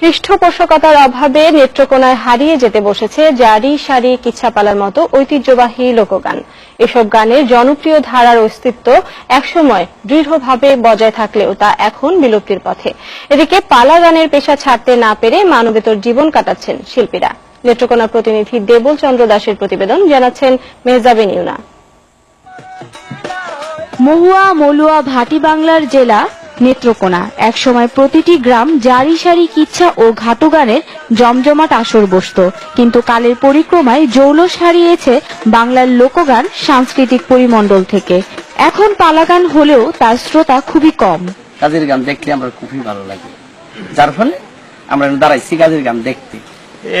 পৃষ্ঠপোষকতার অভাবে নেত্রকোনায় হারিয়ে যেতে বসেছে জারি সারি কিচ্ছাপালার মতো ঐতিহ্যবাহী লোকগান। এসব গানের জনপ্রিয় ধারার অস্তিত্ব একসময় দৃঢ়ভাবে বজায় থাকলেও তা এখন বিলুপ্তির পথে। এদিকে পালা গানের পেশা ছাড়তে না পেরে মানবেতর জীবন কাটাচ্ছেন শিল্পীরা। নেত্রকোনা প্রতিনিধি দেবল চন্দ্র দাসের প্রতিবেদন জানাচ্ছেন মেহজাবিন ইউনা মহুয়া মলুয়া ভাটি বাংলার জেলা নেত্রকোনা। একসময় প্রতিটি গ্রাম জারি সারি কিচ্ছা ও ঘাটুগানের জমজমাট আসর বসত। কিন্তু কালের পরিক্রমায় জৌলস হারিয়েছে বাংলার লোকগান সাংস্কৃতিক পরিমণ্ডল থেকে। এখন পালাগান হলেও তার শ্রোতা খুবই কম। কাজের গান দেখতে আমরা খুবই ভালো লাগে। যার ফলে আমরা দাঁড়াইছি কাজের গান দেখতে।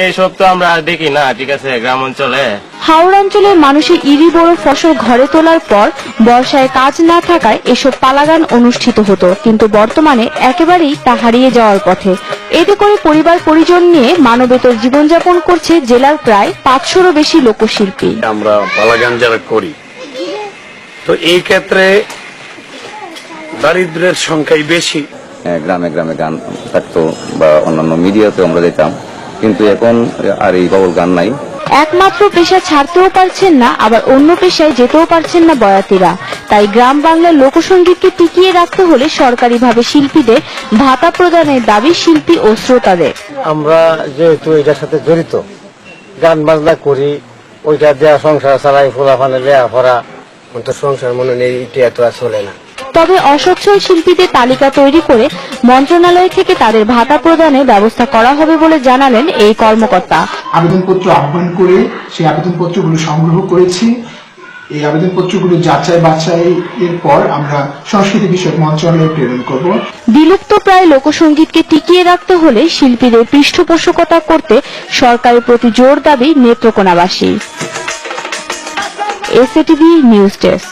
এইসব তো আমরা আর দেখি না ঠিক আছে গ্রাম অঞ্চলে। হাওড় অঞ্চলের মানুষের ইরি বড় ফসল ঘরে তোলার পর বর্ষায় কাজ না থাকায় এসব পালাগান অনুষ্ঠিত হতো কিন্তু বর্তমানে একেবারেই তা হারিয়ে যাওয়ার পথে। এতে করে পরিবার পরিজন নিয়ে মানবেতর জীবনযাপন করছে জেলার প্রায় পাঁচশোরও বেশি লোকশিল্পী। আমরা পালাগান যারা করি তো এই ক্ষেত্রে দারিদ্রের সংখ্যাই বেশি। গ্রামে গ্রামে গান থাকতো বা অন্যান্য মিডিয়াতে আমরা যেতাম কিন্তু এখন আর এই বাউল গান নাই। একমাত্র পেশা ছাড়তেও পারছেন না আবার অন্য পেশায় যেতেও পারছেন না বয়াতিরা। তাই গ্রাম বাংলার লোকসঙ্গীতকে টিকিয়ে রাখতে হলে সরকারিভাবে শিল্পীদের ভাতা প্রদানের দাবি শিল্পী ও শ্রোতাদের। আমরা যেহেতু এটার সাথে জড়িত গান বাজনা করি ওইটা দেয়া সংসার চালাই ফোলাফানে লেয়া ভরা তো সংসার মনে নেই এটা তো আর চলে না। তবে অসচ্ছল শিল্পীদের তালিকা তৈরি করে মন্ত্রণালয় থেকে তাদের ভাতা প্রদানের ব্যবস্থা করা হবে বলে জানালেন এই কর্মকর্তা। আবেদনপত্র আহ্বান করে সেই আবেদনপত্রগুলো সংগ্রহ করেছি। এই আবেদনপত্রগুলো যাচাই বাছাই এর পর আমরা সংস্কৃতি বিষয়ক মন্ত্রণালয়ে প্রেরণ করব। বিলুপ্ত প্রায় লোকসঙ্গীতকে টিকিয়ে রাখতে হলে শিল্পীদের পৃষ্ঠপোষকতা করতে সরকারের প্রতি জোর দাবি নেত্রকোনাবাসী। SATV news desk.